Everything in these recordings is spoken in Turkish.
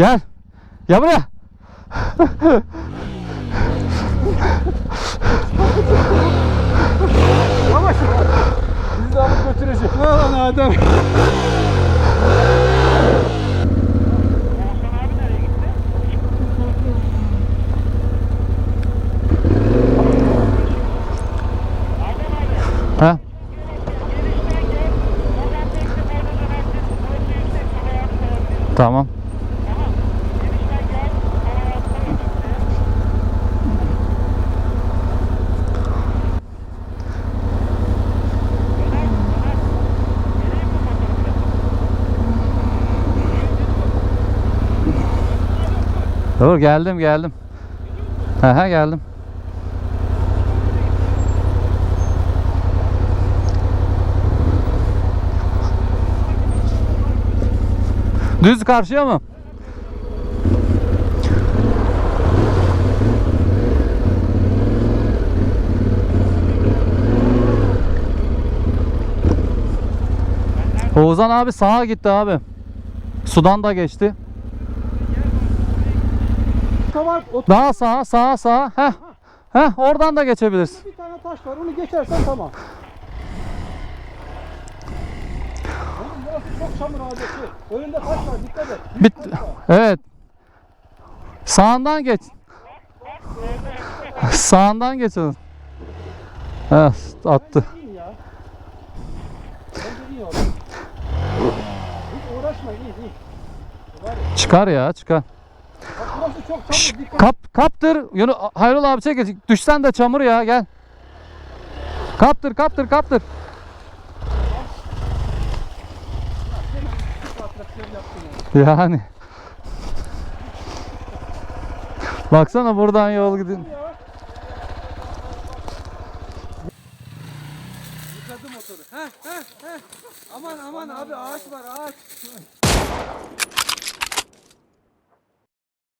Gel. Gel buraya. Yavaş. Bizi alıp götürecek. Lan Adem. Ha? Tamam. Dur geldim geldim. Aha geldim. Düz karşıya mı? Oğuzhan abi sağa gitti abi. Sudan da geçti. O Daha sağa sağa sağa. Heh. Heh oradan da geçebilirsin. bir tane taş var. Onu geçersen tamam. Oğlum burası çok çamur ağacı. Önünde taş var. Dikkat et. Büyük Bit taş var. Evet. Sağından geç. Sağından geç onu. Evet, attı. İn ya. Bence iyi oldu. Hiç uğraşma. iyi iyi. Çıkar ya, çıkar. Bak burası çok çamur. Şş, Dikkat kap kaptır. Yunu Hayrol abi çek. Düşsen de çamur ya, gel. Kaptır, kaptır, kaptır. Yani. Baksana buradan yol gidiyor. Yıkadı motoru. Heh heh heh. Aman aman abi ağaç var ağaç.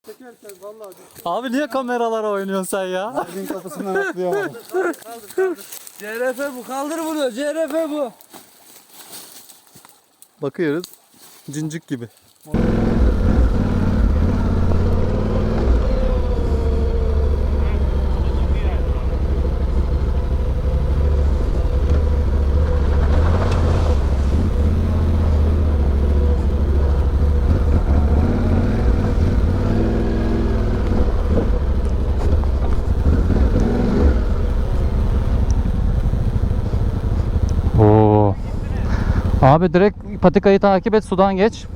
Çekerken vallahi düştü. Abi niye kameralara oynuyorsun sen ya? Evin kapısından atlayamadım. CRF bu kaldır bunu CRF bu. Bakıyoruz. Cincik gibi. Abi direkt patikayı takip et sudan geç.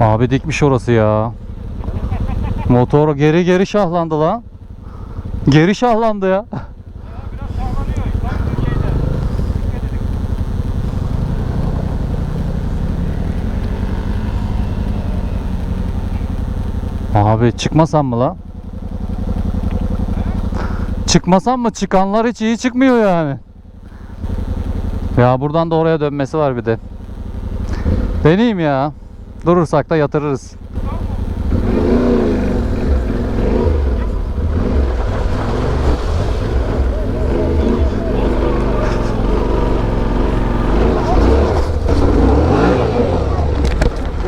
Abi dikmiş orası ya. Motor geri geri şahlandı lan. Geri şahlandı ya. Abi çıkmasam mı lan? Çıkmasam mı? Çıkanlar hiç iyi çıkmıyor yani. Ya buradan da oraya dönmesi var bir de. Deneyeyim ya. Durursak da yatırırız.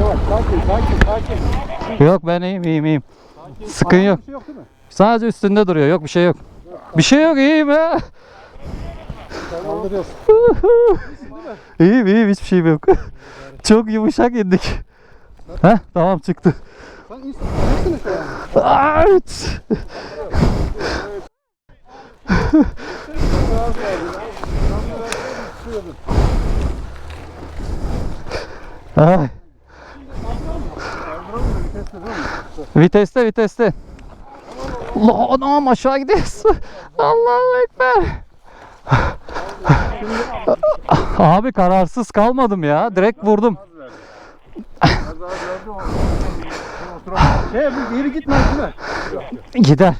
Yok sakin sakin sakin. Ben iyiyim iyiyim iyiyim. Sıkın yok. Şey yok? Sadece üstünde duruyor. Yok bir şey yok. Bir şey yok iyiyim ha. Kaldırıyorsun. İyiyim iyiyim hiçbir şeyim yok. Çok yumuşak indik. Heh tamam çıktı. Sen şu an? Ait. Ay. Viteste viteste. Allah anam aşağı gidiyoruz. Allahu Ekber. Abi kararsız kalmadım ya. Direkt vurdum. Şey bu geri gitmez değil mi? Gider.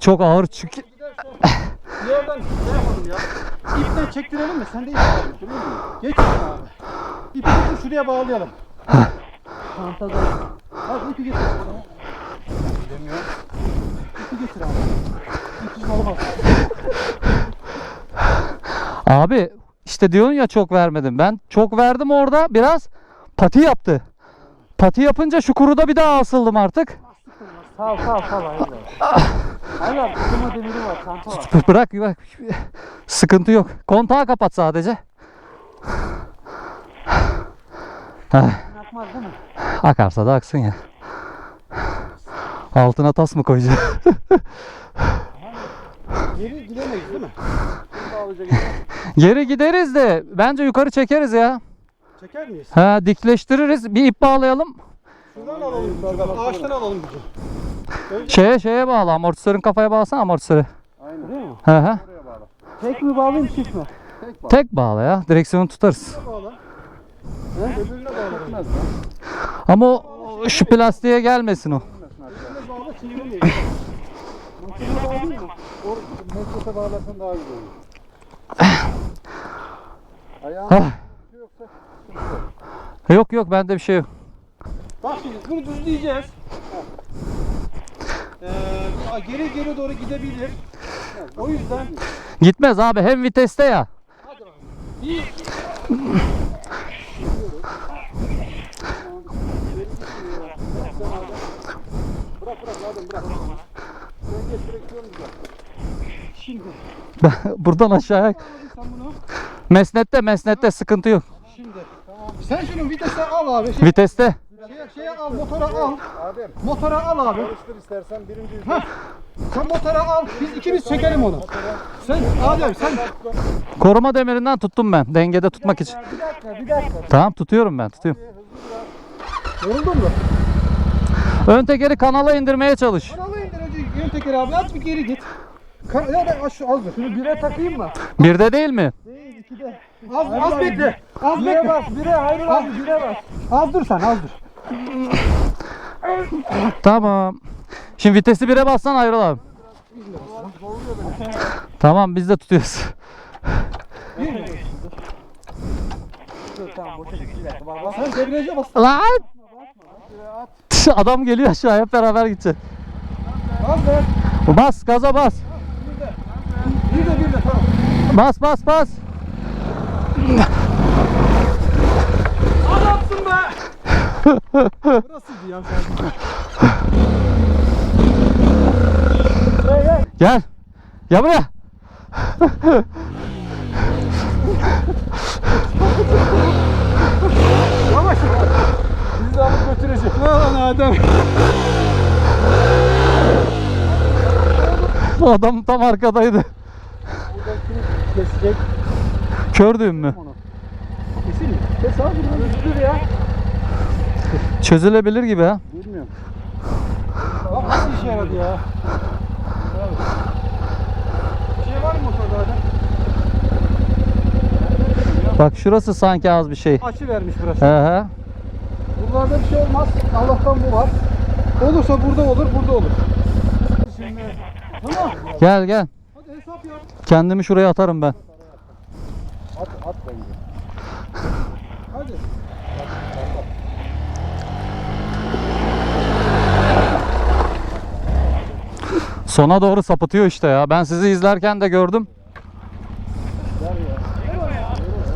Çok ağır çünkü. Bir Yerden şey yapalım ya. İpten çektirelim mi? Sen de ip al. Görüyor musun? Geç abi. İpi getir şuraya bağlayalım. Çantada. Al ipi getir. Bilemiyorum. Getir abi. İpsiz olmaz. Abi işte diyorsun ya çok vermedim. Ben çok verdim orada biraz pati yaptı. Pati yapınca şu kuruda bir daha asıldım artık. Sağ ol sağ ol sağ ol. Hayır demiri var çanta var. Bırak bırak. Sıkıntı yok. Kontağı kapat sadece. Akmaz değil mi? akarsa da aksın ya. Altına tas mı koyacağız? Geri gidemeyiz değil mi? Geri gideriz de bence yukarı çekeriz ya. Çeker miyiz? Ha dikleştiririz. Bir ip bağlayalım. Şuradan alalım gücü. Ağaçtan alalım gücü. Şeye şeye bağla. Amortisörün kafaya bağlasana amortisörü. Aynen. Değil mi? Hı hı. Tek mi bağlayayım çift mi? Tek bağla ya. Direksiyonu tutarız. Bağla. He? Öbürüne bağla. Ama o şu plastiğe gelmesin o. Öbürüne bağla çevirmeyiz. Makineye bağlayayım mı? O metrese bağlarsan daha güzel olur. Ayağın yoksa Yok yok bende bir şey yok. Bak şimdi bunu düzleyeceğiz. Ee, geri geri doğru gidebilir. O yüzden Gitmez abi hem viteste ya. bir Bırak bırak adam bırak. Sen geç direksiyonu güzel. Şimdi buradan aşağıya aldın sen bunu. mesnette mesnette sıkıntı yok. Şimdi tamam. Sen şunu vitese al abi. Şey, Viteste. şeye, şeye al motora al. Adem Motora al abi. çalıştır istersen birinci Hah. Sen motora al. Biz ikimiz çekelim onu. Sen Adem sen Koruma demirinden tuttum ben. Dengede tutmak için. bir dakika bir dakika. Tamam tutuyorum ben tutuyorum. Yoruldun mu? Ön tekeri kanala indirmeye çalış. Kanalı indir önce ön teker abi at bir geri git. Kan ya da az şu az dur. Şunu bire takayım mı? Birde değil mi? Değil ikide. Az, az bekle. Az bekle. bas bire hayır abi bire bas. Az dur sen az dur. Tamam. Şimdi vitesi bire bassan ayrıl abi. Tamam biz de tutuyoruz. Sen debriyaja bas. Lan! Adam geliyor aşağı hep beraber gideceğiz. Az be. Bas gaza bas. Bir de bir de tamam. Bas bas bas. Adamsın be. Burasıydı ya. Hey hey. Gel. Gel buraya. Yavaş. Bizi de alıp götürecek. Lan Adem? Adam tam arkadaydı. Kesecek. Kör düğüm mü? Kesin mi? Kes abi. Üstür ya. Çözülebilir gibi ha. Bilmiyorum. Bak nasıl işe yaradı ya. Bravo. Bir şey var mı motorda Adem? Bak şurası sanki az bir şey. Açı vermiş burası. He he. Buralarda bir şey olmaz. Allah'tan bu var. Olursa burada olur, burada olur. Şimdi tamam. Gel gel. Hadi hesap yap. Kendimi şuraya atarım ben. at at bence. Hadi. Sona doğru sapıtıyor işte ya. Ben sizi izlerken de gördüm.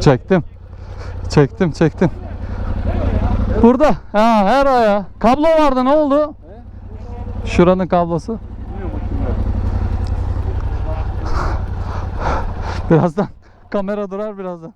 Çektim. Çektim çektim. Burada. Ha her aya. Kablo vardı ne oldu? Şuranın kablosu. Birazdan kamera durar birazdan.